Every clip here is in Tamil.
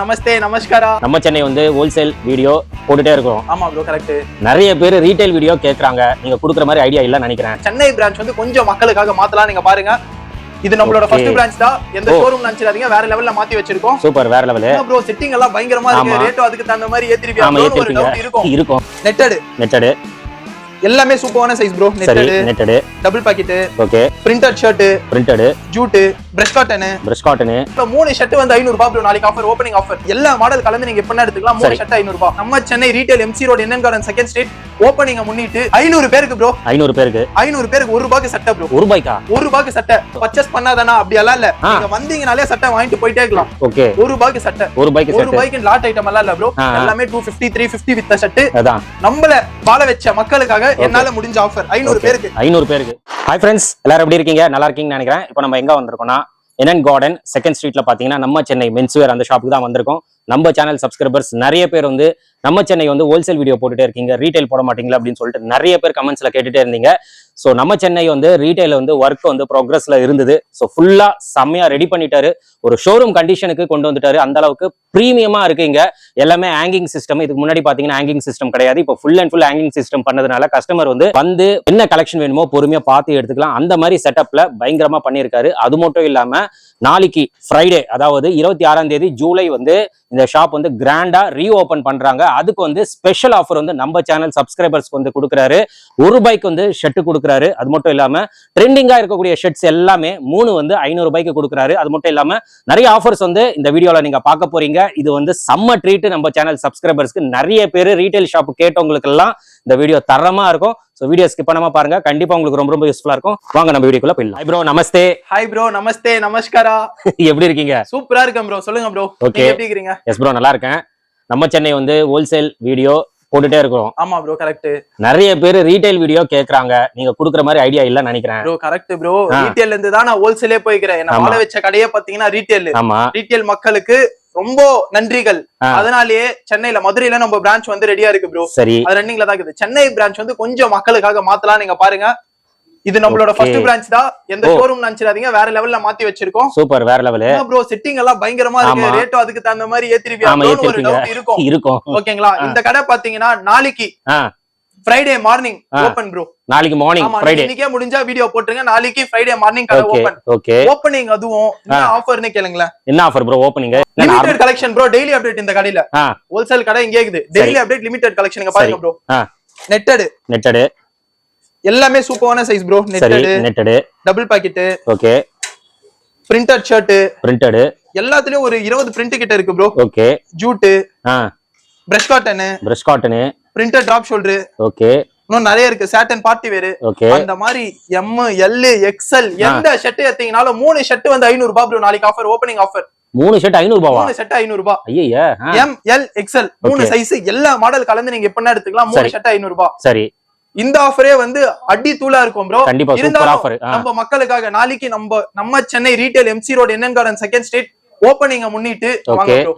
நமஸ்தே நமஸ்காரா. நம்ம சென்னை வந்து ஹோல்சேல் வீடியோ போட்டுட்டே இருக்கோம். ஆமா ப்ரோ கரெக்ட் நிறைய பேர் ரீட்டைல் வீடியோ கேட்குறாங்க நீங்க கொடுக்குற மாதிரி ஐடியா இல்லைன்னு நினைக்கிறேன். சென்னை பிரான்ச் வந்து கொஞ்சம் மக்களுக்காக மாத்தலாம். நீங்க பாருங்க. இது நம்மளோட. ஃபர்ஸ்ட் பிரான்ச் தான். எந்த. ஷோரூம் நினைச்சிடாதீங்க. வேற லெவல்ல மாத்தி வச்சிருக்கோம். சூப்பர் வேற லெவலு ப்ரோ செட்டிங் எல்லாம் பயங்கரமா இருக்கு. ரேட்டும் அதுக்கு தகுந்த மாதிரி ஏத்திருப்பியா ஆமா ஏற்றிருப்பீங்க இருக்கும். இருக்கும். நெட்டட் நெட்டடு எல்லாமே சூப்பரான size bro knitted knitted double pocket okay printed shirt printed jute fresh cotton fresh cotton இப்ப மூணு ஷர்ட் வந்து ஐநூறு ரூபாய் ப்ரோ நாளைக்கு ஆஃபர் ஓப்பனிங் ஆஃபர் எல்லா மாடல் கலந்து நீங்க எப்ப எடுத்துக்கலாம்? மூணு. ஷர்ட் ஐநூறு ரூபாய். நம்ம சென்னை ரீட்டைல் எம்சி ரோட் என்னன் கார்டன் செகண்ட் ஸ்ட்ரீட் ஓப்பனிங் முன்னிட்டு ஐநூறு பேருக்கு ப்ரோ ஐநூறு பேருக்கு. ஐநூறு பேருக்கு ஒரு ரூபாய்க்கு சட்டை ப்ரோ ஒரு ரூபாய்க்கா? ஒரு ரூபாய்க்கு சட்டை. பர்ச்சேஸ் பண்ணாதானா அப்படி எல்லாம் இல்ல. நீங்க வந்தீங்கனாலே சட்டை வாங்கிட்டு போயிட்டே இருக்கலாம். ஓகே. ஒரு ரூபாய்க்கு சட்டை. ஒரு ரூபாய்க்கு ஒரு செட்டு. ரூபாய்க்கு லாட் ஐட்டம் எல்லாம் இல்ல ப்ரோ. எல்லாமே two fifty three fifty with shirt அதான். நம்மள வாழ வச்ச மக்களுக்காக என்னால முடிஞ்ச ஆஃபர் ஐநூறு. பேருக்கு. ஐநூறு பேருக்கு. ஹாய் ஃப்ரெண்ட்ஸ் எல்லாரும் எப்படி இருக்கீங்க? நல்லா இருக்கீங்கன்னு நினைக்கிறேன். இப்போ நம்ம எங்க வந்திருக்கோம்னா என்என் கார்டன் செகண்ட் ஸ்ட்ரீட்ல பாத்தீங்கன்னா நம்ம சென்னை மென்ஸ்வேர் அந்த ஷாப்புக்கு தான் வந்திருக்கோம். நம்ம சேனல் சப்ஸ்கிரைபர்ஸ் நிறைய பேர் வந்து நம்ம சென்னை வந்து ஹோல்சேல் வீடியோ போட்டுட்டே இருக்கீங்க ரீட்டைல் போட மாட்டீங்களா அப்படின்னு சொல்லிட்டு நிறைய பேர் கமெண்ட்ஸ்ல கேட்டுட்டே இருந்தீங்க. ஸோ நம்ம சென்னை வந்து ரீட்டைல வந்து ஒர்க் வந்து ப்ரோக்ரஸ்ல இருந்தது. ஸோ ஃபுல்லா செம்மையா ரெடி பண்ணிட்டாரு. ஒரு ஷோரூம் கண்டிஷனுக்கு கொண்டு வந்துட்டாரு. அந்த அளவுக்கு ப்ரீமியமா இருக்கீங்க எல்லாமே ஹேங்கிங் சிஸ்டம் இதுக்கு முன்னாடி பாத்தீங்கன்னா ஹேங்கிங் சிஸ்டம் கிடையாது. இப்போ full and full hanging system பண்ணதுனால கஸ்டமர் வந்து வந்து என்ன கலெக்ஷன் வேணுமோ பொறுமையா பார்த்து எடுத்துக்கலாம். அந்த மாதிரி செட்டப்ல பயங்கரமா பண்ணியிருக்காரு. அது மட்டும் இல்லாம நாளைக்கு ஃப்ரைடே அதாவது இருபத்தி ஆறாம் தேதி ஜூலை வந்து இந்த ஷாப் வந்து கிராண்டா ரீஓபன் பண்றாங்க. அதுக்கு வந்து ஸ்பெஷல் ஆஃபர் வந்து நம்ம சேனல் சப்ஸ்கிரைபர்ஸ்க்கு வந்து கொடுக்குறாரு. ஒரு ரூபாய்க்கு வந்து ஷெட்டு கொடுக்குறாரு. அது மட்டும் இல்லாம ட்ரெண்டிங்கா இருக்கக்கூடிய ஷெட்ஸ் எல்லாமே மூணு வந்து ஐநூறு ரூபாய்க்கு கொடுக்குறாரு. அது மட்டும் இல்லாம நிறைய ஆஃபர்ஸ் வந்து இந்த வீடியோல நீங்க பார்க்க போறீங்க. இது வந்து செம்ம ட்ரீட் நம்ம சேனல் சப்ஸ்கிரைபர்ஸ்க்கு நிறைய பேர் ரீட்டைல் ஷாப் கேட்டவங்களுக்கு எல்லாம் இந்த வீடியோ தரமா இருக்கும். ஸோ வீடியோ ஸ்கிப் பண்ணாம பாருங்க. கண்டிப்பா உங்களுக்கு ரொம்ப ரொம்ப யூஸ்ஃபுல்லா இருக்கும். வாங்க நம்ம வீடியோக்குள்ள போயிடலாம். ப்ரோ நமஸ்தே. ஹாய் ப்ரோ நமஸ்தே நமஸ்காரா? எப்படி இருக்கீங்க? சூப்பரா இருக்கேன் ப்ரோ சொல்லுங்க ப்ரோ. நீங்க எப்படி இருக்கீங்க? எஸ் ப்ரோ நல்லா இருக்கேன். நம்ம சென்னை வந்து ஹோல்சேல் வீடியோ போட்டுட்டே இருக்கோம் ஆமா ப்ரோ கரெக்ட் நிறைய பேர் ரீட்டைல் வீடியோ கேக்குறாங்க. நீங்க கொடுக்குற மாதிரி ஐடியா இல்லைன்னு நினைக்கிறேன். Bro correct bro. ரீட்டைல்ல இருந்து தான் நான் ஹோல்சேலே போய்க்கிறேன். ஆமா. வாழ வச்ச கடையே பாத்தீங்கன்னா ரீட்டைல் ஆமா. ரீட்டைல் மக்களுக்கு ரொம்ப நன்றிகள். அதனாலேயே சென்னையில மதுரையில நம்ம பிரான்ச் வந்து ரெடியா இருக்கு ப்ரோ சரி அது ரன்னிங்ல தான் இருக்குது சென்னை பிரான்ச் வந்து கொஞ்சம் மக்களுக்காக மாத்தலாம் நீங்க பாருங்க இது நம்மளோட. ஃபர்ஸ்ட் பிரான்ச் தான் எந்த. ஷோரூம் நினைச்சிடாதீங்க வேற லெவல்ல மாத்தி வச்சிருக்கோம் சூப்பர் வேற லெவலு ப்ரோ செட்டிங் எல்லாம் பயங்கரமா இருக்கு. ரேட்டும் அதுக்கு தகுந்த மாதிரி ஏத்திருப்பீங்க. இருக்கும் இருக்கும் ஓகேங்களா. இந்த கடை பாத்தீங்கன்னா நாளைக்கு. Friday morning. ஓபன் ப்ரோ நாளைக்கு மார்னிங் ஃப்ரைடே இன்னைக்கே முடிஞ்சா வீடியோ போட்டுருங்க. நாளைக்கு ஃப்ரைடே மார்னிங் கடை ஓபன் ஓகே ஓப்பனிங் அதுவும். என்ன ஆஃபர்னு கேளுங்களேன். என்ன offer bro opening limited collection bro daily update இந்த கடையில. ஹோல்சேல் கடை இங்கே இருக்குது. டெய்லி அப்டேட் லிமிடெட் கலெக்ஷன் இங்க பாருங்க. ப்ரோ. நெட்டட் நெட்டடு எல்லாமே சூப்பரான size bro knitted knitted double pocket okay printed shirt printed எல்லாத்துலயும் ஒரு இருபது பிரிண்ட் கிட்ட இருக்கு bro okay jute fresh cotton fresh cotton printed drop shoulder okay இன்னும் நிறைய இருக்கு. சாட்டன் பார்ட்டி வேறு. அந்த மாதிரி எம் எல் எக்ஸ்எல் எந்த ஷர்ட் எடுத்தீங்கனாலும் மூணு ஷர்ட் வந்து ஐநூறு ரூபாய் ப்ரோ நாளைக்கு ஆஃபர் ஓப்பனிங் ஆஃபர் மூணு ஷர்ட் ஐநூறு ரூபாவா? மூணு ஷர்ட் ஐநூறு ரூபாய் ஐயா எம் எல் எக்ஸ்எல் மூணு. சைஸ் எல்லா மாடல் கலந்து நீங்க எப்ப எடுத்துக்கலாம். மூணு. ஷர்ட் ஐநூறு ரூபாய் சரி. இந்த ஆஃபரே வந்து அடி தூளா இருக்கும் ப்ரோ கண்டிப்பா சூப்பர் ஆஃபர் நம்ம மக்களுக்காக நாளைக்கு நம்ம நம்ம சென்னை ரீட்டைல் எம்சி ரோட் என்னன் கார்டன் செகண்ட் ஸ்ட்ரீட் ஓப்பனிங்க முன்னிட்டு வாங்க. ப்ரோ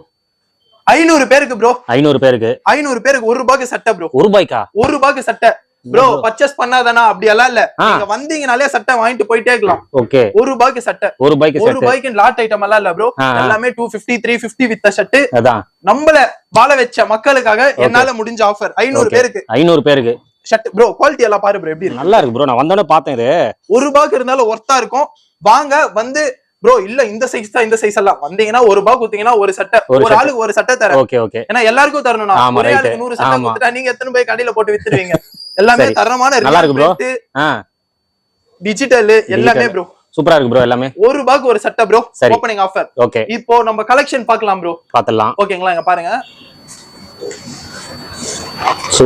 ஐநூறு பேருக்கு ப்ரோ ஐநூறு பேருக்கு. ஐநூறு பேருக்கு ஒரு ரூபாய்க்கு சட்டை ப்ரோ ஒரு ரூபாய்க்கா? ஒரு ரூபாய்க்கு சட்டை. ப்ரோ பர்ச்சேஸ் பண்ணாதானா? அப்படி எல்லாம் இல்ல. நீங்க வந்தீங்கனாலே சட்டை வாங்கிட்டு போயிட்டே இருக்கலாம். ஓகே. ஒரு ரூபாய்க்கு சட்டை. ஒரு ரூபாய்க்கு ஒரு ரூபாய்க்கு லாட் ஐட்டம் எல்லாம் இல்ல ப்ரோ. எல்லாமே two fifty three fifty with shirt அதான். நம்மள வாழ வச்ச மக்களுக்காக என்னால முடிஞ்ச ஆஃபர் ஐநூறு. பேருக்கு. ஐநூறு பேருக்கு. ஷர்ட் ப்ரோ குவாலிட்டி எல்லாம் பாரு ப்ரோ எப்படி நல்லா இருக்கு ப்ரோ நான் வந்தோடனே பார்த்தேன் இது. ஒரு ரூபாய்க்கு இருந்தாலும் ஒர்த்தா இருக்கும். வாங்க வந்து ப்ரோ இல்ல இந்த சைஸ் தான் இந்த சைஸ் எல்லாம். வந்தீங்கன்னா ஒரு ரூபாய் குத்தீங்கன்னா ஒரு சட்டை. ஒரு. ஆளுக்கு ஒரு சட்டை தரேன். Okay okay. ஏன்னா எல்லாருக்கும் தரணும் ஆமா, ஒரே. ஆளுக்கு நூறு சட்டை. கொடுத்துட்டா நீங்க எத்தனை போய் கடையில போட்டு வித்துருவீங்க? எல்லாமே. தரமான நல்லா இருக்கு. ஆ. டிஜிட்டல் எல்லாமே ப்ரோ சூப்பரா இருக்கு ப்ரோ எல்லாமே. ஒரு ரூபாய்க்கு ஒரு சட்டை ப்ரோ சரி. Opening offer okay. இப்போ நம்ம கலெக்ஷன் பார்க்கலாம் ப்ரோ பாத்துடலாம் ஓகேங்களா இங்க பாருங்க.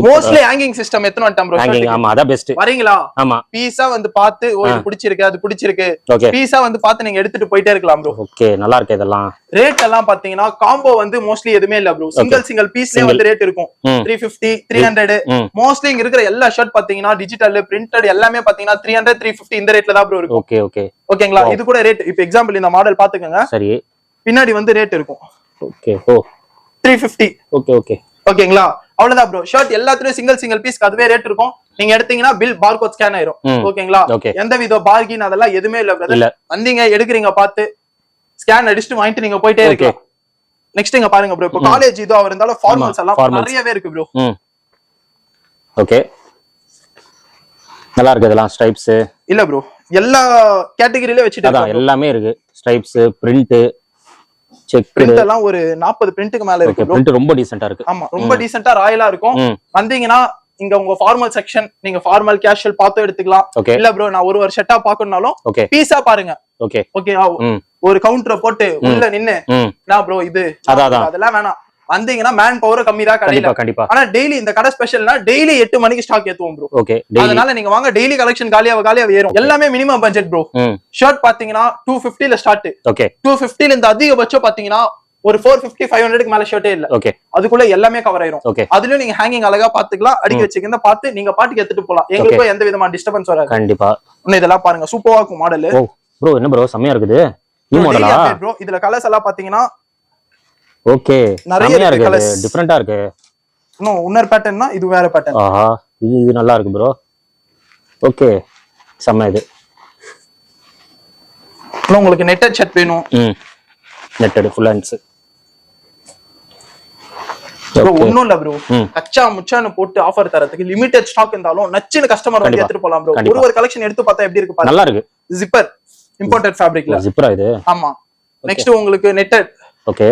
மோஸ்ட்லி ஹேங்கிங் சிஸ்டம் எத்தனை வந்துட்டோம் ப்ரோ ஹேங்கிங் ஆமா அதான் பெஸ்ட் வரீங்களா? ஆமா. பீஸா வந்து பார்த்து ஓ இது பிடிச்சிருக்கு அது பிடிச்சிருக்கு. பீஸா வந்து பார்த்து நீங்க எடுத்துட்டு போயிட்டே இருக்கலாம் ப்ரோ ஓகே நல்லா இருக்கு இதெல்லாம். ரேட் எல்லாம் பாத்தீங்கன்னா காம்போ வந்து மோஸ்ட்லி எதுவுமே இல்ல ப்ரோ சிங்கிள் சிங்கிள் பீஸ்லயே. வந்து ரேட் இருக்கும். ம். த்ரீ பிப்டி த்ரீ ஹண்ட்ரட் ம். மோஸ்ட்லி இங்க இருக்கிற எல்லா ஷர்ட் பாத்தீங்கன்னா டிஜிட்டல் பிரிண்டட் எல்லாமே பாத்தீங்கன்னா த்ரீ ஹண்ட்ரட் த்ரீ பிப்டி இந்த ரேட்ல தான் ப்ரோ இருக்கும். ஓகே ஓகே ஓகேங்களா. இது கூட ரேட் இப்ப எக்ஸாம்பிள் இந்த மாடல் பாத்துக்கோங்க சரி. பின்னாடி வந்து ரேட் இருக்கும். Okay oh. Three fifty okay okay ஓகேங்களா அவ்வளவுதான் ப்ரோ ஷர்ட் எல்லாத்துலயும் சிங்கிள் சிங்கிள் பீஸ்க்கு அதுவே ரேட் இருக்கும். நீங்க எடுத்தீங்கன்னா பில் பார்கோட் ஸ்கேன் ஆயிரும். ஓகேங்களா? ஓகே எந்த வித பார்கின் அதெல்லாம் எதுவுமே இல்ல வந்தீங்க எடுக்கிறீங்க பார்த்து ஸ்கேன் அடிச்சுட்டு வாங்கிட்டு நீங்க போயிட்டே ஓகே இருக்கலாம். நெக்ஸ்ட் இங்க பாருங்க ப்ரோ இப்போ காலேஜ் இதுவா இருந்தாலும் ஃபார்மல்ஸ் எல்லாம். நிறையவே இருக்கு ப்ரோ ஓகே நல்லா இருக்கு இதெல்லாம் ஸ்ட்ரைப்ஸ் இல்ல ப்ரோ எல்லா கேட்டகரியில வச்சுட்டு எல்லாமே இருக்கு. ஸ்ட்ரைப்ஸ் பிரிண்ட் பிரிண்ட் எல்லாம் ஒரு நாற்பது பிரிண்ட்டுக்கு மேல இருக்கு ப்ரோ பிரிண்ட் ரொம்ப டீசெண்டா இருக்கு. ஆமா ரொம்ப டீசெண்டா ராயலா இருக்கும். வந்தீங்கன்னா இங்க உங்க ஃபார்மல் செக்ஷன் நீங்க ஃபார்மல் கேஷுவல் பார்த்து எடுத்துக்கலாம். இல்ல ப்ரோ நான் ஒரு ஒரு ஷர்ட்டா பாக்கணும்னாலும் பீஸா பாருங்க. ஓகே ஓகே ஒரு கவுண்டரை போட்டு உள்ள நின்னு நான் ப்ரோ இது. அதெல்லாம் வேணாம். வந்தீங்கன்னா மேன் பவர் கம்மி தான் கடையில. கண்டிப்பா ஆனா டெய்லி இந்த கடை ஸ்பெஷல்னா டெய்லி எட்டு மணிக்கு ஸ்டாக் ஏத்துவோம் ப்ரோ ஓகே அதனால நீங்க வாங்க டெய்லி கலெக்ஷன் காலியாக காலியாக ஏறும். எல்லாமே மினிமம் பட்ஜெட் ப்ரோ ம். ஷர்ட் பாத்தீங்கன்னா டூ பிப்டில ஸ்டார்ட் ஓகே டூ பிப்டில இந்த அதிகபட்சம் பாத்தீங்கன்னா ஒரு ஃபோர் பிப்டி ஃபைவ் ஹண்ட்ரடுக்கு மேல ஷர்ட்டே இல்ல. ஓகே அதுக்குள்ள எல்லாமே கவர் ஆயிரும். ஓகே அதுலயும் நீங்க ஹேங்கிங் அழகா பாத்துக்கலாம் அடிக்க வச்சுக்கிறத பார்த்து நீங்க பாட்டுக்கு எடுத்துட்டு போலாம். எங்களுக்கும் எந்த விதமான டிஸ்டர்பன்ஸ் வராது. கண்டிப்பா. இன்னும் இதெல்லாம் பாருங்க சூப்பரா இருக்கும் மாடல் ப்ரோ என்ன ப்ரோ செம்மையா இருக்குது. ப்ரோ இதுல கலர்ஸ் எல்லாம் பாத்தீங்கன்னா ஓகே. நிறைய இருக்கு. டிஃப்ரெண்டா இருக்கு. இன்னும் இன்னொரு பேட்டர்ன்னா இது வேற பேட்டர்ன் ஆஹா. இது இது நல்லா இருக்கு ப்ரோ ஓகே. செம்ம இது. இன்னும் உங்களுக்கு நெட்டட் ஷர்ட் வேணும். ம். நெட்டடு ஃபுல் ஹேண்ட்ஸ் ஒண்ணும் இல்ல ப்ரோ கச்சா முச்சான்னு போட்டு ஆஃபர் தரதுக்கு லிமிடெட் ஸ்டாக் இருந்தாலும் நச்சுன்னு கஸ்டமர் வந்து. எடுத்துட்டு போலாம் ப்ரோ ஒரு. ஒரு கலெக்ஷன் எடுத்து பார்த்தா எப்படி இருக்கு நல்லா இருக்கு. ஜிப்பர் இம்போர்ட்டட் ஃபேப்ரிக்ல ஜிப்ரா இது? ஆமா. நெக்ஸ்ட் உங்களுக்கு நெட்டட் ஓகே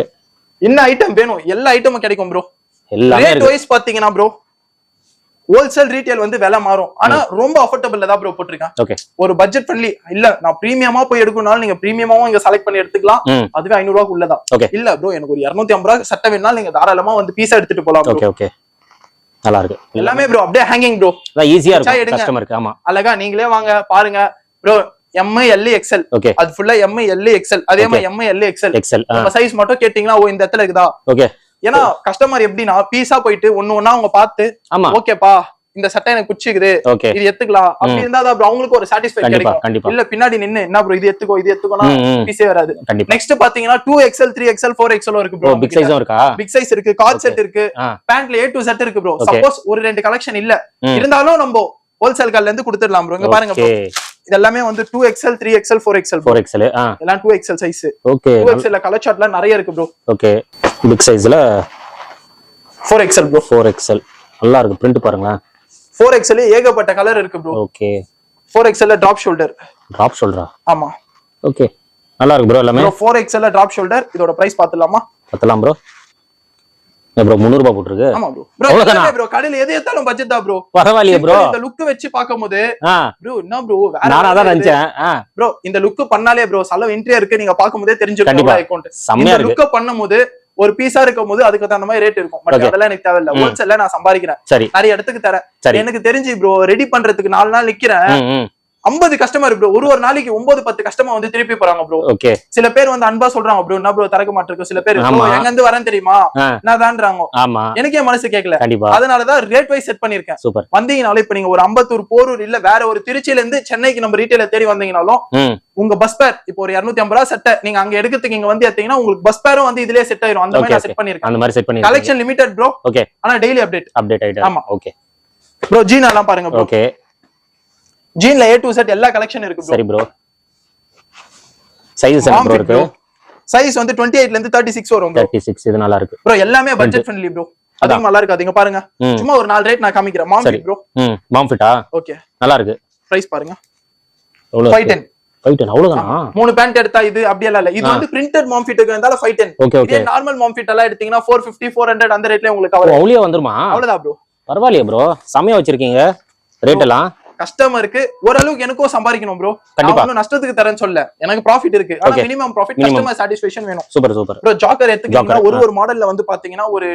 என்ன ஐட்டம் வேணும்? எல்லா ஐட்டமும் கிடைக்கும் ப்ரோ எல்லாமே ரேட் வைஸ் பாத்தீங்கன்னா ப்ரோ ஹோல்சேல் ரீட்டைல் வந்து விலை மாறும். ஆனா ரொம்ப அஃபோர்டபுள்ல தான் ப்ரோ போட்டிருக்கேன். ஒரு பட்ஜெட் ஃப்ரெண்ட்லி இல்ல நான் பிரீமியமா போய் எடுக்கணும்னாலும் நீங்க பிரீமியமாவும் இங்க செலக்ட் பண்ணி எடுத்துக்கலாம். அதுவே ஐநூறு ரூபாய்க்கு உள்ளதான். இல்ல ப்ரோ எனக்கு ஒரு இருநூத்தி ஐம்பது ரூபாய் சட்டை வேணாலும் நீங்க தாராளமா வந்து பீஸா எடுத்துட்டு போலாம். ஓகே ஓகே நல்லா இருக்கு. எல்லாமே ப்ரோ அப்படியே ஹேங்கிங் ப்ரோ ஈஸியா இருக்கும். எடுங்க. ஆமா. அழகா நீங்களே வாங்க பாருங்க. Bro M L XL okay அது ஃபுல்லா எம் எல் எக்ஸ்எல் அதே மாதிரி எம் எல் எக்ஸ்எல் நம்ம சைஸ் மட்டும் கேட்டீங்கன்னா ஓ இந்த இடத்துல இருக்குதா? ஓகே ஏன்னா கஸ்டமர் எப்படின்னா பீஸா போயிட்டு ஒண்ணு ஒண்ணா அவங்க பார்த்து ஆமா. ஓகேப்பா இந்த சட்டை எனக்கு பிடிச்சிக்குது இது எத்துக்கலாம் அப்படி இருந்தா bro அவங்களுக்கு ஒரு சாட்டிஸ்ஃபை கிடைக்கும். இல்ல பின்னாடி நின்னு என்ன ப்ரோ இது எத்துக்கோ இது எத்துக்கோனா. பீஸே வராது. நெக்ஸ்ட் பாத்தீங்கன்னா two XL three XL four XL இருக்கு ப்ரோ பிக் இருக்கா? பிக் சைஸ் இருக்கு கார்ட் செட் இருக்கு. பேண்ட்ல ஏ டு செட் இருக்கு ப்ரோ. சப்போஸ் ஒரு ரெண்டு கலெக்ஷன் இல்ல. இருந்தாலும் நம்ம ஹோல்சேல் கால்ல இருந்து கொடுத்துடலாம் ப்ரோ இங்க பாருங்க ஓகே bro இது எல்லாமே வந்து two XL three XL four XL four XL ஆ. எல்லாம் two XL size okay two XL colour சார்ட்ல நிறைய இருக்கு ப்ரோ ஓகே பிக் சைஸ்ல four XL bro four XL நல்லா இருக்கு. பிரிண்ட் பாருங்களேன். ஃபோர் எக்ஸ்எல் ஏகப்பட்ட கலர் இருக்கு bro okay four XL drop shoulder drop சொல்றா ஆமா. ஓகே நல்லா இருக்கு ப்ரோ எல்லாமே. Bro four XL drop shoulder இதோட பிரைஸ் பாத்துலாமா பத்தலாம் ப்ரோ ப்ரோ முந்நூறுபா போட்டிருக்கு. ஆமா ப்ரோ ப்ரோ அவ்வளவுதானா? ப்ரோ கடையில எது எடுத்தாலும் பட்ஜெட் தான் ப்ரோ பரவாயில்லையே ப்ரோ இந்த லுக் வச்சு பாக்கும்போது ப்ரோ என்ன ப்ரோ நானும் அதான் நினைச்சேன். ப்ரோ இந்த லுக் பண்ணாலே ப்ரோ செலவு என்ட்ரியா இருக்கு. நீங்க பாக்கும்போதே. அக்கௌண்ட் செம்மையா இந்த லுக்க பண்ணும்போது ஒரு பீஸா இருக்கும் போது அதுக்கு தகுந்த மாதிரி ரேட் இருக்கும். பட். அதெல்லாம் எனக்கு தேவையில்ல. ஹோல்சேல்ல நான் சம்பாதிக்கிறேன். சரி. நிறைய இடத்துக்கு தரேன். எனக்கு தெரிஞ்சு ப்ரோ ரெடி பண்றதுக்கு நாலு நாள் நிக்கிறேன். ஐம்பது கஸ்டமர் ப்ரோ ஒரு ஒரு நாளைக்கு ஒன்பது பத்து கஸ்டமர் வந்து திருப்பி போறாங்க ப்ரோ ஓகே சில பேர் வந்து அன்பா சொல்றாங்க ப்ரோ என்ன ப்ரோ திறக்க மாட்டிருக்கு? சில பேர் எங்க இருந்து வரேன் தெரியுமா? ஆ. என்னதான்றாங்க ஆமா. எனக்கே மனசு கேட்கல அதனாலதான் ரேட் வைஸ் செட் பண்ணிருக்கேன் சூப்பர். வந்தீங்கனாலும் இப்ப நீங்க ஒரு அம்பத்தூர் போரூர் இல்ல வேற ஒரு திருச்சியில இருந்து சென்னைக்கு நம்ம ரீட்டைல தேடி வந்தீங்கனாலும் உங்க பஸ் பேர் இப்போ ஒரு இருநூத்தி ஐம்பது ரூபா செட்டை நீங்க அங்க எடுக்கிறதுக்கு இங்க வந்து எடுத்தீங்கன்னா உங்களுக்கு பஸ் பேரும் வந்து இதுலயே செட் ஆயிரும். அந்த மாதிரி நான் செட் பண்ணிருக்கேன் அந்த மாதிரி செட் பண்ணி கலெக்ஷன் லிமிடெட் ப்ரோ ஓகே ஆனா டெய்லி அப்டேட் அப்டேட் ஆயிட்டு. ஆமா. ஓகே ப்ரோ ஜீன் எல்லாம் பாருங்க ப்ரோ ஓகே ஜீன்ல ஏ டு செட் எல்லா கலெக்ஷன் இருக்கு சரி ப்ரோ சைஸ் என்ன ப்ரோ இருக்கு? சைஸ் வந்து டுவெண்ட்டி எயிட்ல இருந்து தேர்ட்டி சிக்ஸ் வரும் ப்ரோ தேர்ட்டி சிக்ஸ் இது நல்லா இருக்கு. ப்ரோ எல்லாமே பட்ஜெட் ஃப்ரெண்ட்லி ப்ரோ அதுவும் நல்லா இருக்கு அதுங்க பாருங்க. சும்மா ஒரு நாலு ரேட் நான் காமிக்கிறேன். மாம் சரி. ப்ரோ ம் மாம் ஃபிட்டா ஓகே நல்லா இருக்கு. பிரைஸ் பாருங்க. எவ்வளவு ஃபைவ் டென் ஃபைவ் டென் அவ்வளவுதானா? மூணு பேண்ட் எடுத்தா இது அப்படி எல்லாம் இல்ல. இது. வந்து பிரிண்டட் மாம் ஃபிட்டுக்கு ஓகே ஓகே இதே நார்மல் மாம் ஃபிட் எல்லாம் எடுத்தீங்கன்னா ஃபோர் ஃபிஃப்டி ஃபோர் ஹண்ட்ரட் அந்த ரேட்ல உங்களுக்கு கவர் அவ்வளோ வந்துருமா? அவ்வளவுதான் ப்ரோ பரவாயில்லையே ப்ரோ செமையா வச்சிருக்கீங்க. ரேட் எல்லாம்? கஸ்டமருக்கு ஓரளவுக்கு எனக்கும் சம்பாதிக்கணும் ப்ரோ கண்டிப்பா. நான் நஷ்டத்துக்கு தரேன்னு சொல்ல எனக்கு ப்ராஃபிட் இருக்கு. ஆனா. Minimum profit. கஸ்டமர் சாட்டிஸ்ஃபேக்ஷன் வேணும். சூப்பர் சூப்பர் ப்ரோ ஜாக்கர் எடுத்துக்கிட்டீங்கன்னா ஒரு ஒரு மாடல்ல வந்து பாத்தீங்கன்னா ஒரு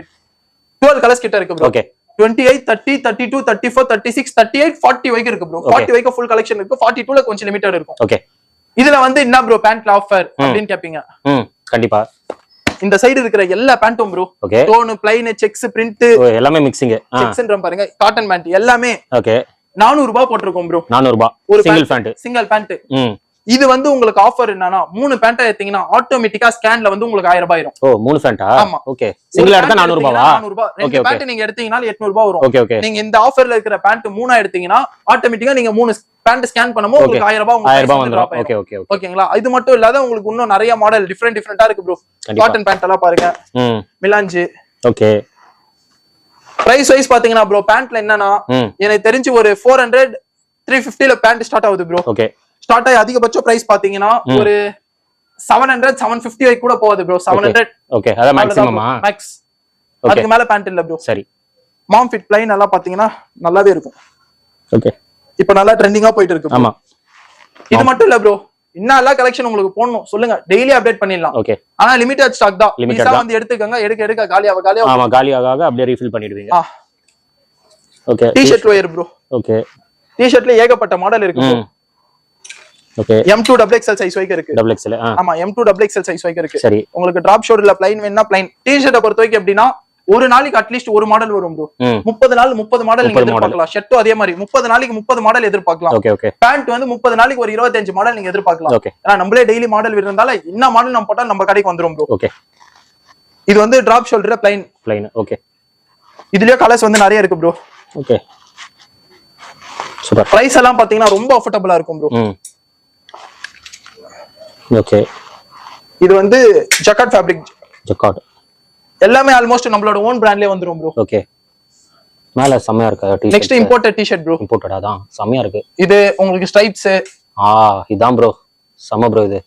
டுவெல் கலர்ஸ் கிட்ட இருக்கு bro okay twenty eight thirty thirty two thirty four thirty six thirty eight forty வரைக்கும் இருக்கு ப்ரோ. ஃபார்ட்டி வரைக்கும் ஃபுல் கலெக்ஷன் இருக்கு. ஃபார்ட்டி டூல கொஞ்சம் லிமிட்டட் இருக்கும். ஓகே இதுல வந்து என்ன ப்ரோ பேண்ட்ல ஆஃபர் அப்படின்னு கேப்பீங்க. ம். கண்டிப்பா. இந்த சைடு இருக்கிற எல்லா பேண்ட்டும் bro okay tone plain checks print எல்லாமே மிக்சிங் செக்ஸ்ன்ற பாருங்க. காட்டன் பேண்ட் எல்லாமே ஓகே நானூறு ரூபாய் போட்டிருக்கோம் ப்ரோ நானூறுபா ஒரு சிங்கிள் பேண்ட் சிங்கிள் பேண்ட் இது வந்து உங்களுக்கு ஆஃபர் என்னன்னா மூணு பேண்டா எடுத்தீங்கன்னா ஆட்டோமேட்டிக்கா ஸ்கேன்ல வந்து உங்களுக்கு ஆயிரம் ரூபாய் ஓ மூணு ஃபேண்டா ஆமா. ஓகே சிங்கிள் எடுத்தா நானூறு ரூபாவா? நானூறு ரூபாய். Okay, ரெண்டு. பேண்ட் நீங்க எடுத்தீங்கன்னா எட்நூறு ரூபாய் வரும். ஓகே ஓகே நீங்க இந்த ஆஃபர்ல இருக்கிற பேண்ட் மூணா எடுத்தீங்கன்னா ஆட்டோமேட்டிக்கா நீங்க மூணு பேண்ட் ஸ்கேன் பண்ணும்போது உங்களுக்கு ஆயிரம் ரூபாய் உங்களுக்கு ஆயிரம் ரூபாய் price வந்து drop வந்துடும் ஆயிரும். ஓகே ஓகே ஓகே ஓகேங்களா இது மட்டும் இல்லாத உங்களுக்கு இன்னும் நிறைய மாடல் டிஃப்ரெண்ட் டிஃப்ரெண்டா இருக்கு ப்ரோ காட்டன் பேண்ட் எல்லாம் பாருங்க. மிலாஞ்சு ஓகே பிரைஸ் வைஸ் பாத்தீங்கன்னா ப்ரோ பேண்ட்ல என்னன்னா எனக்கு தெரிஞ்சு ஒரு ஃபோர் ஹண்ட்ரட் த்ரீ பிப்டில பேண்ட் ஸ்டார்ட் ஆகுது ப்ரோ ஓகே ஸ்டார்ட் ஆகி அதிகபட்ச பிரைஸ் பாத்தீங்கன்னா. ஒரு செவன் ஹண்ட்ரட் செவன் பிப்டி வரைக்கும் கூட போகுது ப்ரோ செவன் ஹண்ட்ரட் ஓகே அதான் மேக்ஸிமமா மேக்ஸ் அதுக்கு மேல பேண்ட் இல்ல ப்ரோ சரி. மாம் ஃபிட் பிளைன் எல்லாம் பாத்தீங்கன்னா நல்லாவே இருக்கும். ஓகே இப்போ நல்லா ட்ரெண்டிங்கா போயிட்டு இருக்கு. ஆமா. இது மட்டும் இல்ல ப்ரோ இன்னும் கலெக்ஷன் உங்களுக்கு போடணும். சொல்லுங்க. டெய்லி அப்டேட் பண்ணிடலாம். ஓகே ஆனா லிமிடெட் ஸ்டாக் தான். தான். வந்து எடுத்துக்கங்க. எடுக்க எடுக்க காலியாக காலியாக ஆமா காலி ஆக ஆக அப்படியே ரீஃபில் பண்ணிடுவீங்க. Okay T shirt wear bro okay T ஷர்ட்ல ஏகப்பட்ட மாடல் இருக்கு okay M to double XL size வரைக்கும் இருக்கு. டபுள் எக்ஸ்எல் ஆமா M to double XL size வரைக்கும் இருக்கு. சரி. உங்களுக்கு டிராப் ஷோல்டர்ல பிளைன் வேணா பிளைன் டி ஷர்ட்டை பொறுத்த வரைக்கும் எப்படின்னா ஒரு நாளைக்கு அட்லீஸ்ட் ஒரு மாடல் வரும் ப்ரோ முப்பது நாள் முப்பது மாடல் நீங்க 30 model. எதிர்பார்க்கலாம். ஷர்ட்டும் அதே மாதிரி. முப்பது நாளைக்கு முப்பது மாடல் எதிர்பார்க்கலாம். பேண்ட் வந்து முப்பது நாளைக்கு ஒரு இருபத்தஞ்சு மாடல் நீங்க எதிர்பார்க்கலாம். ஏன்னா நம்மளே டெய்லி மாடல் விடுறதால என்ன மாடல் நம்ம போட்டாலும் நம்ம கடைக்கு வந்துரும் ப்ரோ ஓகே இது வந்து drop shoulder plain plain okay இதுலயே கலர்ஸ் வந்து நிறைய இருக்கு ப்ரோ ஓகே சூப்பர் பிரைஸ் எல்லாம் பாத்தீங்கன்னா ரொம்ப அஃபோர்டபுளா இருக்கும் ப்ரோ ஓகே இது வந்து ஜக்காட் ஃபேப்ரிக் ஜக்காட் எல்லாமே ஆல்மோஸ்ட் நம்மளோட ஓன் பிராண்ட்லயே வந்துரும் ப்ரோ ஓகே மேல செம்மையா இருக்கா next imported T shirt bro இம்போர்ட்டடா தான். செம்மையா இருக்கு. இது உங்களுக்கு ஸ்ட்ரைப்ஸ் ஆ இதான் ப்ரோ செம்ம ப்ரோ இது.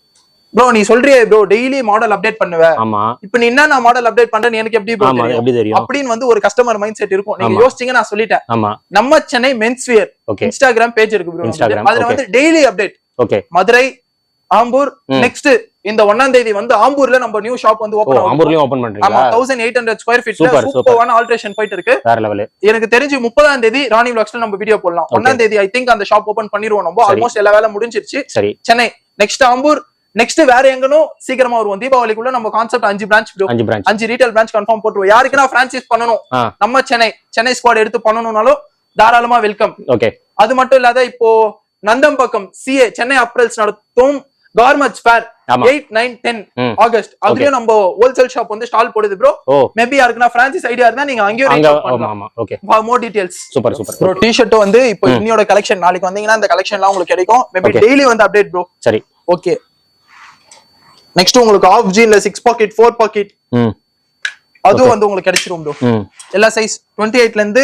ப்ரோ நீ சொல்றியே ப்ரோ டெய்லி மாடல் அப்டேட் பண்ணுவ. ஆமா. இப்போ நீ என்ன நான் மாடல் அப்டேட் பண்றேன்னு எனக்கு எப்படி ப்ரோ எப்படி தெரியும்? அப்படின்னு வந்து ஒரு கஸ்டமர் மைண்ட் செட் இருக்கும். நீங்க. யோசிச்சீங்க நான் சொல்லிட்டேன். ஆமா. நம்ம Chennai men's wear okay Instagram page இருக்கு ப்ரோ Instagram, அதுல. வந்து daily update okay Madurai Ambur. Next இந்த ஒன்னாம் தேதி வந்து ஆம்பூர்ல நம்ம நியூ ஷாப் வந்து ஓபன் ஆம்பூர்லயும் ஓபன் ஆமா தௌசண்ட் எயிட் ஹண்ட்ரட் ஸ்கொயர் ஃபீட்ல. சூப்பரான ஆல்ட்ரேஷன் போயிட்டு இருக்கு. வேற லெவல் எனக்கு தெரிஞ்சு முப்பதாம் தேதி ராணி விளாக்ஸ்ல நம்ம வீடியோ போடலாம். ஒன்னாம் தேதி ஐ திங்க் அந்த ஷாப் ஓபன் பண்ணிடுவோம் நம்ம. ஆல்மோஸ்ட் எல்லா வேலை முடிஞ்சிருச்சு. சரி. சென்னை நெக்ஸ்ட் ஆம்பூர் நெக்ஸ்ட் வேற எங்கனும் சீக்கிரமா வருவோம். தீபாவளிக்குள்ள நம்ம கான்செப்ட் அஞ்சு பிரான்ச் அஞ்சு பிரான்ச் அஞ்சு ரீட்டைல் பிரான்ச் கன்ஃபார்ம் போட்டுருவோம். யாருக்கு நான் பிரான்சைஸ் பண்ணணும். நம்ம சென்னை சென்னை ஸ்குவாட் எடுத்து பண்ணணும்னாலும் தாராளமா வெல்கம் ஓகே அது மட்டும் இல்லாத இப்போ நந்தம்பக்கம் சிஏ சென்னை அப்ரல்ஸ் நடத்தும் garments fair eight nine ten. August அதுலயும் நம்ம ஹோல்சேல் ஷாப் வந்து ஸ்டால் போடுது ப்ரோ மேபி யாருக்குன்னா பிரான்சைஸ் ஐடியா இருந்தா நீங்க அங்கேயும் more details super super. Bro T shirt வந்து இப்போ. இன்னியோட கலெக்ஷன் நாளைக்கு வந்தீங்கன்னா இந்த கலெக்ஷன்லாம் உங்களுக்கு கிடைக்கும். மேபி. டெய்லி வந்து அப்டேட் ப்ரோ சரி. ஓகே நெக்ஸ்ட் உங்களுக்கு ஆஃப் ஜீன்ல சிக்ஸ் பாக்கெட் ஃபோர் பாக்கெட் அதுவும் வந்து உங்களுக்கு கிடைச்சிரும் ப்ரோ எல்லா சைஸ் டுவெண்ட்டி எயிட்ல இருந்து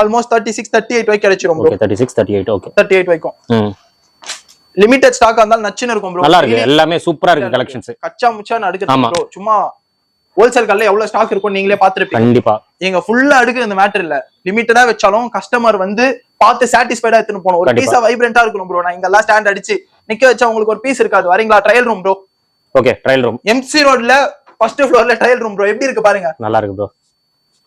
almost thirty six thirty eight வரைக்கும் கிடைச்சிரும் bro thirty six thirty eight okay thirty eight வரைக்கும் லிமிடெட் ஸ்டாக் இருந்தாலும் நச்சுன்னு இருக்கும் ப்ரோ நல்லா இருக்கு எல்லாமே சூப்பரா இருக்கு கலெக்ஷன்ஸ் கச்சா முச்சான்னு அடுக்குது ஆமா. ப்ரோ சும்மா ஹோல்சேல் கல்ல எவ்வளவு ஸ்டாக் இருக்கும் நீங்களே பாத்துருப்பீங்க கண்டிப்பா. எங்க ஃபுல்லா அடுக்கு இந்த மேட்டர் இல்ல. லிமிட்டடா வச்சாலும் கஸ்டமர் வந்து பார்த்து சாட்டிஸ்ஃபைடா எடுத்துன்னு போகணும். ஒரு. பீஸா வைப்ரண்டா இருக்கணும் ப்ரோ நான் இங்கெல்லாம் ஸ்டாண்ட் அடிச்சு நிக்க வச்சா உங்களுக்கு ஒரு பீஸ் இருக்காது. வரீங்களா? Trial room bro okay trial room MC ரோட்ல ஃபர்ஸ்ட் ஃப்ளோர்ல ட்ரையல் ரூம் ப்ரோ எப்படி இருக்கு பாருங்க. நல்லா இருக்கு ப்ரோ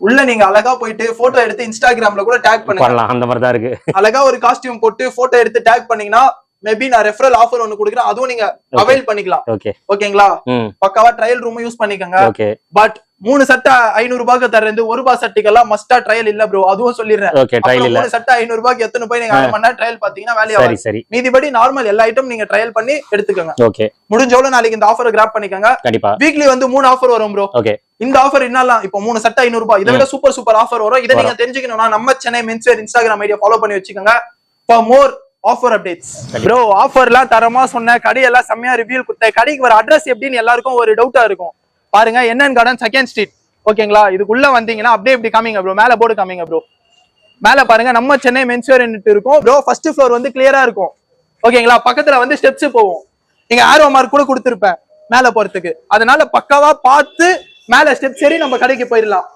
உள்ள நீங்க அழகா போயிட்டு போட்டோ எடுத்து இன்ஸ்டாகிராம்ல கூட டேக் பண்ணுங்க. பண்ணலாம். அந்த மாதிரி தான் இருக்கு. அழகா ஒரு காஸ்டியூம் போட்டு போட்டோ எடுத்து டேக் பண்ணீங்கன்னா மேபி நான் ரெஃபரல் ஆஃபர் ஒன்னு கொடுக்குறேன். அதுவும் நீங்க அவைல் பண்ணிக்கலாம். ஓகே ஓகேங்களா பக்காவா ட்ரையல் ரூம் யூஸ் பண்ணிக்கோங்க. பட் மூணு சட்டை ஐநூறு ரூபாய்க்கு தர்றது ஒரு ரூபாய் சட்டைக்கெல்லாம் மஸ்டா ட்ரையல் இல்ல ப்ரோ அதுவும் சொல்லிடுறேன். மூணு சட்டை ஐநூறு ரூபாய்க்கு எத்தனை போய் நீங்க அரை மணி நேரம் ட்ரையல் பாத்தீங்கன்னா வேலையா சரி சரி. மீதிபடி நார்மல் எல்லா ஐட்டம் நீங்க ட்ரையல் பண்ணி எடுத்துக்கோங்க. ஓகே முடிஞ்சவளவு நாளைக்கு இந்த ஆஃபர் கிராப் பண்ணிக்கோங்க. கண்டிப்பா. வீக்லி வந்து மூணு ஆஃபர் வரும் ப்ரோ ஓகே இந்த ஆஃபர் என்னலாம் இப்போ மூணு சட்டை ஐநூறு ரூபாய். இதை விட சூப்பர் சூப்பர் ஆஃபர் வரும். இதை நீங்க தெரிஞ்சுக்கணும்னா நம்ம Chennai men's wear Instagram idea follow பண்ணி வச்சுக்கோங்க. For more offer updates bro ஆஃபர்லாம் தரமா சொன்ன கடையெல்லாம் செம்மையா ரிவ்யூ கொடுத்த கடைக்கு வர அட்ரஸ் எப்படின்னு எல்லாருக்கும் ஒரு டவுட்டா இருக்கும். பாருங்க என்னன் கார்டன் செகண்ட் ஸ்ட்ரீட் ஓகேங்களா இதுக்குள்ள வந்தீங்கன்னா அப்படியே இப்படி காமிங்க ப்ரோ மேல போர்டு காமிங்க ப்ரோ மேல பாருங்க நம்ம சென்னை மென்ஸ்வேர் இருக்கும். ப்ரோ ஃபர்ஸ்ட் ஃப்ளோர் வந்து கிளியரா இருக்கும். ஓகேங்களா பக்கத்துல வந்து ஸ்டெப்ஸ் போகும். நீங்க ஆரோ மார்க் கூட கொடுத்துருப்பேன் மேல போறதுக்கு. அதனால பக்காவா பார்த்து மேல ஸ்டெப்ஸ் ஏறி நம்ம கடைக்கு போயிடலாம்.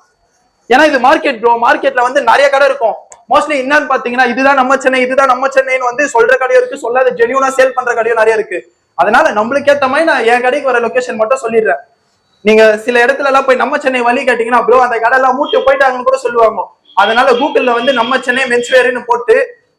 ஏன்னா இது மார்க்கெட் ப்ரோ மார்க்கெட்ல வந்து நிறைய கடை இருக்கும். மோஸ்ட்லி என்னன்னு பாத்தீங்கன்னா இதுதான் நம்ம சென்னை இதுதான் நம்ம சென்னைன்னு வந்து சொல்ற கடையும் இருக்கு சொல்லாத ஜெனியூனா சேல் பண்ற கடையும் நிறைய இருக்கு. அதனால நம்மளுக்கு ஏத்த மாதிரி நான் என் கடைக்கு வர லொகேஷன் மட்டும் சொல்லிடுறேன். நீங்க சில இடத்துல எல்லாம் போய் நம்ம சென்னை வழி கேட்டீங்கன்னா ப்ரோ அந்த கடை எல்லாம் மூட்டு போயிட்டாங்கன்னு கூட சொல்லுவாங்க. அதனால கூகுள்ல வந்து நம்ம சென்னை மென்ஸ்வேர்னு போட்டு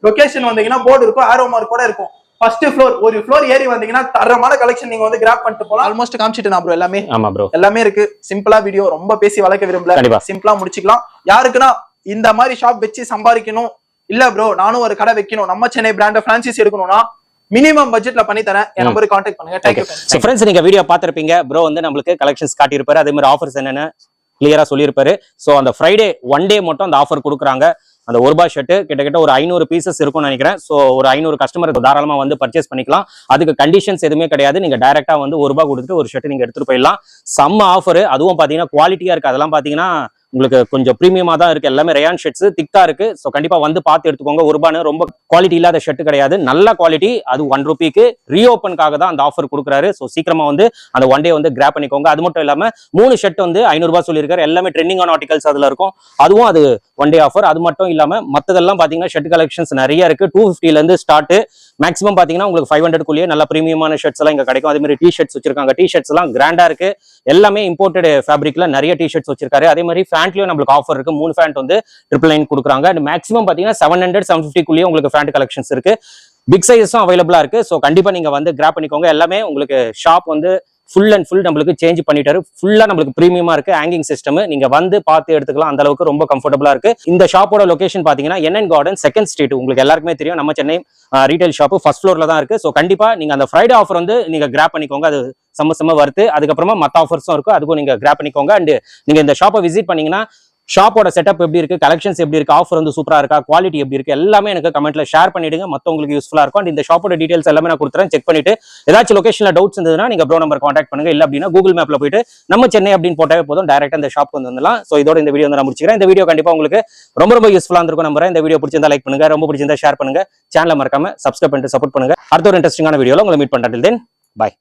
லொகேஷன் வந்தீங்கன்னா போர்டு இருக்கும் ஆரோ மார்க் கூட இருக்கும். ஃபர்ஸ்ட் ஃப்ளோர் ஒரு ஃப்ளோர் ஏறி வந்தீங்கன்னா தரமான கலெக்ஷன் நீங்க வந்து கிராப் பண்ணிட்டு போலாம். ஆல்மோஸ்ட் காமிச்சிட்டு நான் ப்ரோ எல்லாமே. ஆமா ப்ரோ எல்லாமே இருக்கு. சிம்பிளா வீடியோ ரொம்ப பேசி வளர்க்க விரும்பல. சிம்பிளா முடிச்சுக்கலாம். யாருக்குன்னா இந்த மாதிரி ஷாப் வச்சு சம்பாதிக்கணும். இல்ல ப்ரோ நானும் ஒரு கடை வைக்கணும். நம்ம சென்னை பிராண்ட பிரான்சைஸ் எடுக்கணும்னா மினிமம் பட்ஜெட்ல பண்ணி தரேன். என். நம்பருக்கு கான்டாக்ட் பண்ணுங்க. தேங்க்யூ ஃப்ரெண்ட்ஸ் நீங்க வீடியோ பார்த்திருப்பீங்க. ப்ரோ வந்து நம்மளுக்கு கலெக்ஷன்ஸ் காட்டியிருப்பாரு. அதே மாதிரி ஆஃபர்ஸ் என்னென்ன கிளியரா சொல்லியிருப்பாரு. ஸோ அந்த ஃப்ரைடே ஒன் டே மட்டும் அந்த ஆஃபர் கொடுக்குறாங்க. அந்த ஒரு ரூபாய் ஷர்ட் கிட்டத்தட்ட ஒரு ஐநூறு பீசஸ் இருக்கும்னு நினைக்கிறேன். ஸோ ஒரு ஐநூறு கஸ்டமர் தாராளமா வந்து பர்ச்சேஸ் பண்ணிக்கலாம். அதுக்கு கண்டிஷன்ஸ் எதுவுமே கிடையாது. நீங்க டைரக்டா வந்து ஒரு ரூபாய் கொடுத்துட்டு ஒரு ஷர்ட் நீங்க எடுத்துட்டு போயிடலாம். செம்ம ஆஃபர் அதுவும் பாத்தீங்கன்னா குவாலிட்டியா இருக்கு. அதெல்லாம் பாத்தீங்கன்னா உங்களுக்கு கொஞ்சம் ப்ரீமியமாக தான் இருக்குது எல்லாமே ரயான் ஷர்ட்ஸ் திக்காக இருக்குது ஸோ கண்டிப்பாக வந்து பார்த்து எடுத்துக்கோங்க. ஒரு ரூபான்னு ரொம்ப குவாலிட்டி இல்லாத ஷர்ட் கிடையாது. நல்ல குவாலிட்டி அது ஒன் ருபிக்கு ரீஓப்பனுக்காக தான் அந்த ஆஃபர் கொடுக்குறாரு. ஸோ சீக்கிரமாக வந்து அந்த ஒன் டே வந்து கிராப் பண்ணிக்கோங்க. அது மட்டும் இல்லாமல் மூணு ஷர்ட் வந்து ஐநூறுரூபா சொல்லியிருக்காரு. எல்லாமே ட்ரெண்டிங் ஆர்டிகல்ஸ் அதில் இருக்கும். அதுவும் அது ஒன் டே ஆஃபர் அது மட்டும் இல்லாமல் மற்றதெல்லாம் பார்த்தீங்கன்னா ஷர்ட் கலெக்ஷன்ஸ் நிறைய இருக்கு. டூ ஃபிஃப்டிலேருந்து ஸ்டார்ட்டு மேக்ஸிமம் பார்த்தீங்கன்னா உங்களுக்கு ஃபைவ் ஹண்ட்ரட் குள்ளேயே நல்ல ப்ரீமியமான ஷர்ட்ஸ் எல்லாம் இங்கே கிடைக்கும். அதேமாதிரி டி ஷர்ட்ஸ் வச்சிருக்காங்க. டி ஷர்ட்ஸ் எல்லாம் கிராண்டாக இருக்குது எல்லாமே இம்போர்ட்டட் ஃபேப்ரிக்ல நிறைய டி ஷர்ட்ஸ் வச்சிருக்காரு. அதே மாதிரி ஃபேண்ட்லயும் நம்மளுக்கு ஆஃபர் இருக்கு. மூணு ஃபேண்ட் வந்து ட்ரிபிள் நைன் கொடுக்குறாங்க. அண்ட் மேக்ஸிமம் பாத்தீங்கன்னா செவன் ஹண்ட்ரட் செவன் ஃபிஃப்டிக்குள்ளேயே உங்களுக்கு ஃபேண்ட் கலெக்ஷன்ஸ் இருக்கு. பிக் சைஸும் அவைலபிளா இருக்கு. ஸோ கண்டிப்பா நீங்க வந்து கிராப் பண்ணிக்கோங்க. எல்லாமே உங்களுக்கு ஷாப் வந்து ஃபுல் அண்ட் ஃபுல் நம்மளுக்கு சேஞ்ச் பண்ணிட்டாரு. ஃபுல்லா நம்மளுக்கு ப்ரீமியமா இருக்கு. ஹேங்கிங் சிஸ்டம் நீங்க வந்து பார்த்து எடுத்துக்கலாம். அந்த அளவுக்கு ரொம்ப கம்ஃபர்டபுளா இருக்கு. இந்த ஷாப்போட லொகேஷன் பாத்தீங்கன்னா என்என் கார்டன் செகண்ட் ஸ்ட்ரீட் உங்களுக்கு எல்லாருக்குமே தெரியும். நம்ம சென்னை ரீட்டைல் ஷாப் ஃபர்ஸ்ட் ஃப்ளோரில் தான் இருக்கு. ஸோ கண்டிப்பா நீங்க அந்த ஃப்ரைடே ஆஃபர் வந்து நீங்க கிராப் பண்ணிக்கோங்க. அது செம்ம செம்ம வருது அதுக்கப்புறமா மற்ற ஆஃபர்ஸும் இருக்கும். அதுக்கும் நீங்க கிராப் பண்ணிக்கோங்க. அண்ட் நீங்க இந்த ஷாப்பை விசிட் பண்ணீங்கன்னா ஷாப்போட செட்டப் எப்படி இருக்கு? கலெக்ஷன்ஸ் எப்படி இருக்கு? ஆஃபர் வந்து சூப்பரா இருக்கா? குவாலிட்டி எப்படி இருக்கு? எல்லாமே எனக்கு கமெண்ட்ல ஷேர் பண்ணிடுங்க. மத்தவங்களுக்கு யூஸ்ஃபுல்லா இருக்கும். அண்ட் இந்த ஷாப்போட டீடைல்ஸ் எல்லாமே நான் கொடுத்துறேன். செக் பண்ணிட்டு ஏதாச்சும் லொகேஷன்ல டவுட்ஸ் இருந்ததுன்னா நீங்க ப்ரோ நம்பர் காண்டாக்ட் பண்ணுங்க. இல்ல அப்படின்னா கூகுள் மேப்ல போயிட்டு நம்ம சென்னை அப்படின்னு போட்டாவே போதும். டேரக்டா இந்த ஷாப் வந்து வந்துடலாம். ஸோ இதோட இந்த வீடியோ வந்து நான் முடிச்சுக்கிறேன். இந்த வீடியோ கண்டிப்பா உங்களுக்கு ரொம்ப ரொம்ப யூஸ்ஃபுல்லா இருக்கும் நம்புறேன். இந்த வீடியோ பிடிச்சிருந்தா லைக் பண்ணுங்க. ரொம்ப பிடிச்சிருந்தா ஷேர் பண்ணுங்க. சேனலை மறக்காம சப்ஸ்கிரைப் பண்ணிட்டு சப்போர்ட் பண்ணுங்க. அடுத்த ஒரு இன்ட்ரெஸ்டிங்கான வீடியோல உங்களை மீட் பண்றேன். தென் பாய்